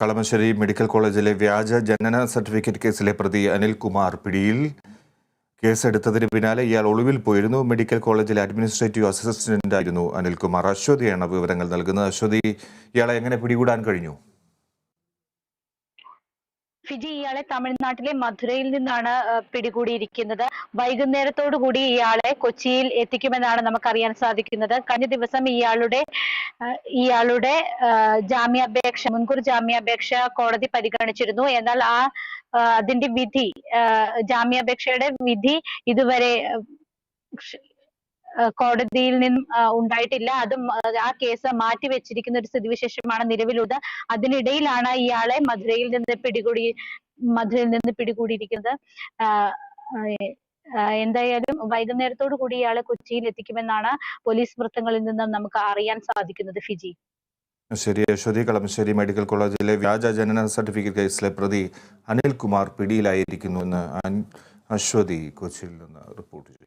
Kalamassery medical കോളേജിലെ വ്യാജ ജനന സർട്ടിഫിക്കറ്റ് കേസിലെ പ്രതി അനിൽകുമാർ പിടിയിൽ കേസെടുത്തതിന് പിന്നാലെ ഇയാൾ ഒളിവിൽ പോയിരുന്നു. മെഡിക്കൽ കോളേജിലെ അഡ്മിനിസ്ട്രേറ്റീവ് അസിസ്റ്റന്റായിരുന്നു അനിൽകുമാർ. അശ്വതിയാണ് വിവരങ്ങൾ നൽകുന്നത്. അശ്വതി ഇയാളെ എങ്ങനെ പിടികൂടാൻ കഴിഞ്ഞു? ഫിജി ഇയാളെ തമിഴ്നാട്ടിലെ മധുരയിൽ നിന്നാണ് പിടികൂടിയിരിക്കുന്നത്. കൂടി ഇയാളെ കൊച്ചിയിൽ എത്തിക്കുമെന്നാണ് നമുക്കറിയാൻ സാധിക്കുന്നത്. കഴിഞ്ഞ ദിവസം ഇയാളുടെ ഇയാളുടെ ജാമ്യാപേക്ഷ മുൻകൂർ ജാമ്യാപേക്ഷ കോടതി പരിഗണിച്ചിരുന്നു. എന്നാൽ ആ അതിന്റെ വിധി ജാമ്യാപേക്ഷയുടെ വിധി ഇതുവരെ കോടതിയിൽ നിന്നും ഉണ്ടായിട്ടില്ല. അത് ആ, കേസ് മാറ്റിവെച്ചിരിക്കുന്ന ഒരു സ്ഥിതിവിശേഷമാണ് നിലവിലുള്ളത്. അതിനിടയിലാണ് ഇയാളെ മധുരയിൽ നിന്ന് പിടികൂടി മധുരയിൽ നിന്ന് പിടികൂടിയിരിക്കുന്നത്. എന്തായാലും വൈകുന്നേരത്തോടു കൂടി ഇയാളെ കൊച്ചിയിൽ എത്തിക്കുമെന്നാണ് പോലീസ് വൃത്തങ്ങളിൽ നിന്ന് നമുക്ക് അറിയാൻ സാധിക്കുന്നത് ഫിജി. ശരി അശ്വതി കളമശ്ശേരി മെഡിക്കൽ കോളേജിലെ വ്യാജ ജനന സർട്ടിഫിക്കറ്റ് കേസിലെ പ്രതി അനിൽകുമാർ പിടിയിലായിരിക്കുന്നു എന്ന് അശ്വതി കൊച്ചിയിൽ നിന്ന് റിപ്പോർട്ട് ചെയ്തു.